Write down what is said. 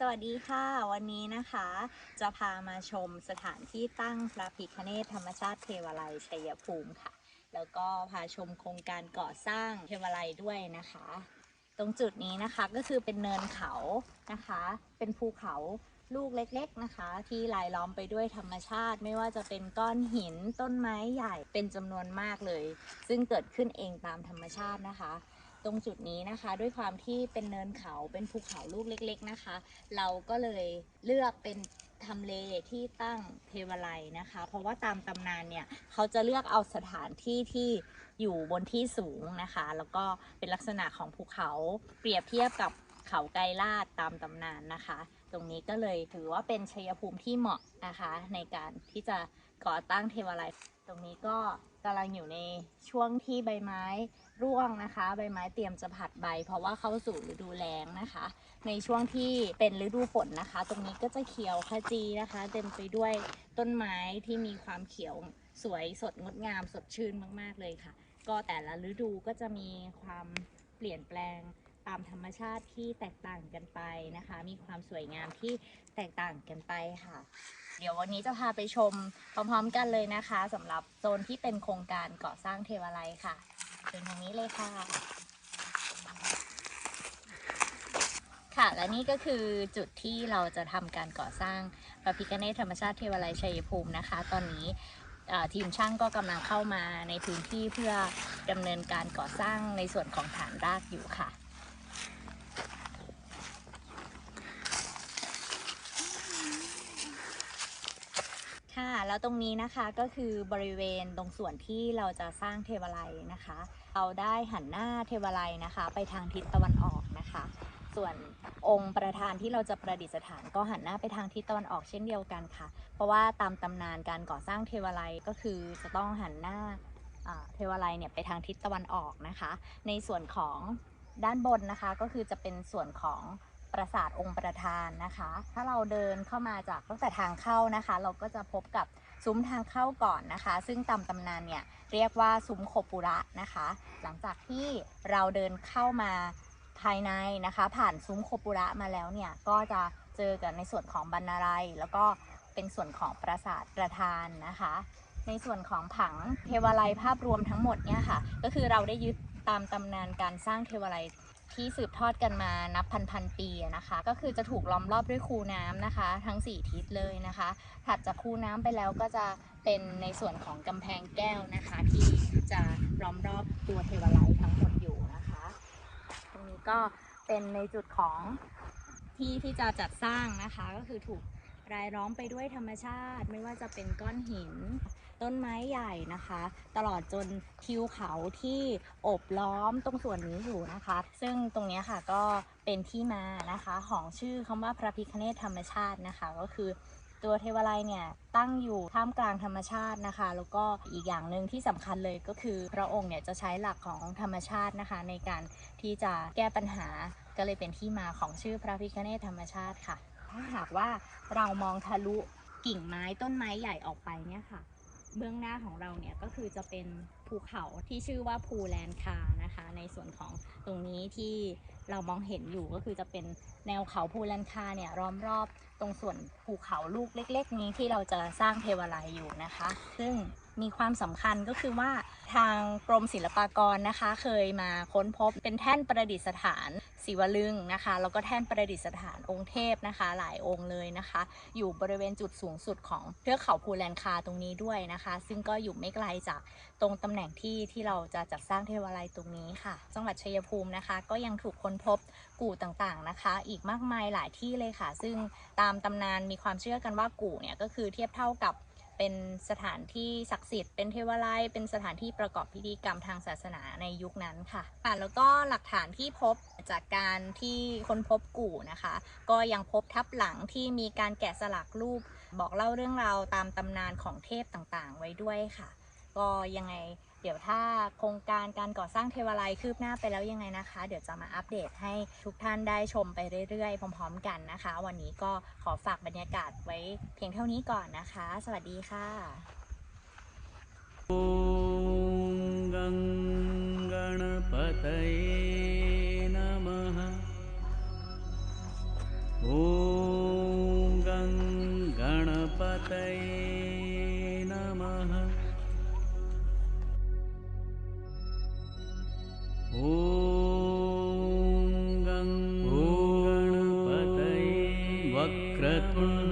สวัสดีค่ะ วันนี้นะคะ จะพามาชมสถานที่ตั้งพระพิคเนศธรรมชาติเทวาลัยชัยภูมิค่ะ แล้วก็พาชมโครงการก่อสร้างเทวาลัยด้วยนะคะ ตรงจุดนี้นะคะก็คือเป็นเนินเขานะคะ เป็นภูเขาลูกเล็กๆนะคะ ที่รายล้อมไปด้วยธรรมชาติ ไม่ว่าจะเป็นก้อนหินต้นไม้ใหญ่เป็นจำนวนมากเลย ซึ่งเกิดขึ้นเองตามธรรมชาตินะคะ ตรงจุดนี้นะคะ ด้วยความที่เป็นเนินเขาเป็นภูเขาลูกเล็ก ๆนะคะ เราก็เลยเลือกเป็นทำเลที่ตั้งเทวาลัยนะคะ เพราะว่าตามตำนานเนี่ยเขาจะเลือกเอาสถานที่ที่อยู่บนที่สูงนะคะ แล้วก็เป็นลักษณะของภูเขาเปรียบเทียบกับเขาไกรลาดตามตำนานนะคะ ตรงนี้ก็เลยถือว่าเป็นชัยภูมิที่เหมาะนะคะในการที่จะก่อตั้งเทวาลัย ตรงนี้ก็กำลังอยู่ในช่วงที่ใบไม้ร่วงนะคะ ใบไม้เตรียมจะผัดใบ เพราะว่าเข้าสู่ฤดูแล้งนะคะ ในช่วงที่เป็นฤดูฝนนะคะ ตรงนี้ก็จะเขียวขจีนะคะ เต็มไปด้วยต้นไม้ที่มีความเขียวสวยสดงดงามสดชื่นมาก ๆ เลยค่ะ ก็แต่ละฤดูก็จะมีความเปลี่ยนแปลง ตามธรรมชาติที่แตกต่างกันไปนะคะ มีความสวยงามที่แตกต่างกันไปค่ะ เดี๋ยววันนี้จะพาไปชมพร้อมๆกันเลยนะคะสำหรับโซนที่เป็นโครงการก่อสร้างเทวาลัยค่ะเชิญทางนี้เลยค่ะ ค่ะและนี่ก็คือจุดที่เราจะทำการก่อสร้างพระพิฆเนศธรรมชาติเทวาลัยชัยภูมินะคะ ตอนนี้ทีมช่างก็กำลังเข้ามาในพื้นที่เพื่อดำเนินการก่อสร้างในส่วนของฐานรากอยู่ค่ะ ค่ะ แล้วตรงนี้นะคะก็คือบริเวณตรงส่วนที่เราจะสร้างเทวาลัยนะคะ เราได้หันหน้าเทวาลัยนะคะ ไปทางทิศตะวันออกนะคะ ส่วนองค์ประธานที่เราจะประดิษฐานก็หันหน้าไปทางทิศตะวันออกเช่นเดียวกันค่ะ เพราะว่าตามตำนานการก่อสร้างเทวาลัยก็คือจะต้องหันหน้าเทวาลัยเนี่ยไปทางทิศตะวันออกนะคะ ในส่วนของด้านบนนะคะก็คือจะเป็นส่วนของ ปราสาทองค์ประธานนะคะ ถ้าเราเดินเข้ามาจากตั้งแต่ทางเข้านะคะ เราก็จะพบกับซุ้มทางเข้าก่อนนะคะ ซึ่งตามตำนานเนี่ยเรียกว่าซุ้มโคปุระนะคะ หลังจากที่เราเดินเข้ามาภายในนะคะ ผ่านซุ้มโคปุระมาแล้วเนี่ยก็จะเจอกับในส่วนของบรรณารัย แล้วก็เป็นส่วนของปราสาทประธานนะคะ ในส่วนของผังเทวาลัยภาพรวมทั้งหมดเนี่ยค่ะ ก็คือเราได้ยึดตามตำนานการสร้างเทวาลัย ที่สืบทอดกันมานับพันพันๆปีนะคะ ก็คือจะถูกล้อมรอบด้วยคูน้ำนะคะ ทั้ง 4 ทิศเลยนะคะ ถัดจากคูน้ำไปแล้วก็จะเป็นในส่วนของกำแพงแก้วนะคะ ที่จะล้อมรอบตัวเทวาลัยทั้งหมดอยู่นะคะ ตรงนี้ก็เป็นในจุดของที่ที่จะจัดสร้างนะคะก็คือถูก รายล้อมไปด้วยธรรมชาติ ไม่ว่าจะเป็นก้อนหิน ต้นไม้ใหญ่นะคะ ตลอดจนทิวเขาที่โอบล้อมตรงส่วนนี้อยู่นะคะ ซึ่งตรงนี้ค่ะก็เป็นที่มานะคะของชื่อคำว่าพระพิคเนธธรรมชาตินะคะ ก็คือตัวเทวาลัยเนี่ยตั้งอยู่ท่ามกลางธรรมชาตินะคะ แล้วก็อีกอย่างหนึ่งที่สำคัญเลยก็คือ พระองค์เนี่ยจะใช้หลักของธรรมชาตินะคะ ในการที่จะแก้ปัญหาก็เลยเป็นที่มาของชื่อพระพิคเนธธรรมชาติค่ะ ถ้าหากว่าเรามองทะลุกิ่งไม้ต้นไม้ใหญ่ออกไปเนี่ยค่ะ เบื้องหน้าของเราเนี่ยก็คือจะเป็นภูเขาที่ชื่อว่าภูแลนคานะคะ ในส่วนของตรงนี้ที่เรามองเห็นอยู่ก็คือจะเป็นแนวเขาภูแลนคาเนี่ยล้อมรอบตรงส่วนภูเขาลูกเล็ก ๆ นี้ที่เราจะสร้างเทวาลัยอยู่นะคะ ซึ่ง มีความสำคัญก็คือว่าทางกรมศิลปากรนะคะ เคยมาค้นพบเป็นแท่นประดิษฐานศิวลึงนะคะ แล้วก็แท่นประดิษฐานองค์เทพนะคะ หลายองค์เลยนะคะ อยู่บริเวณจุดสูงสุดของเทือกเขาภูแลนคาตรงนี้ด้วยนะคะ ซึ่งก็อยู่ไม่ไกลจากตรงตำแหน่งที่ที่เราจะจัดสร้างเทวาลัยตรงนี้ค่ะ จังหวัดชัยภูมินะคะ ก็ยังถูกค้นพบกู่ต่างๆนะคะ อีกมากมายหลายที่เลยค่ะ ซึ่งตามตำนานมีความเชื่อกันว่ากู่เนี่ยก็คือเทียบเท่ากับ เป็นสถานที่ศักดิ์สิทธิ์เป็นเทวาลัยเป็นสถานที่ประกอบพิธีกรรมทางศาสนาในยุคนั้นค่ะค่ะแล้วก็หลักฐานที่พบจากการที่ค้นพบกู่นะคะ ก็ยังพบทับหลังที่มีการแกะสลักรูป บอกเล่าเรื่องราวตามตำนานของเทพต่างๆ ไว้ด้วยค่ะ ก็ยังไง เดี๋ยวถ้าโครงการการก่อสร้างเทวาลัยคืบหน้าไปแล้วยังไงนะคะ เดี๋ยวจะมาอัปเดตให้ทุกท่านได้ชมไปเรื่อยๆ พร้อม ๆ กันนะคะ วันนี้ก็ขอฝากบรรยากาศไว้เพียงเท่านี้ก่อนนะคะ สวัสดีค่ะ ॐ गं गणपतये नमः ो गणपतै वक्रतुण्ड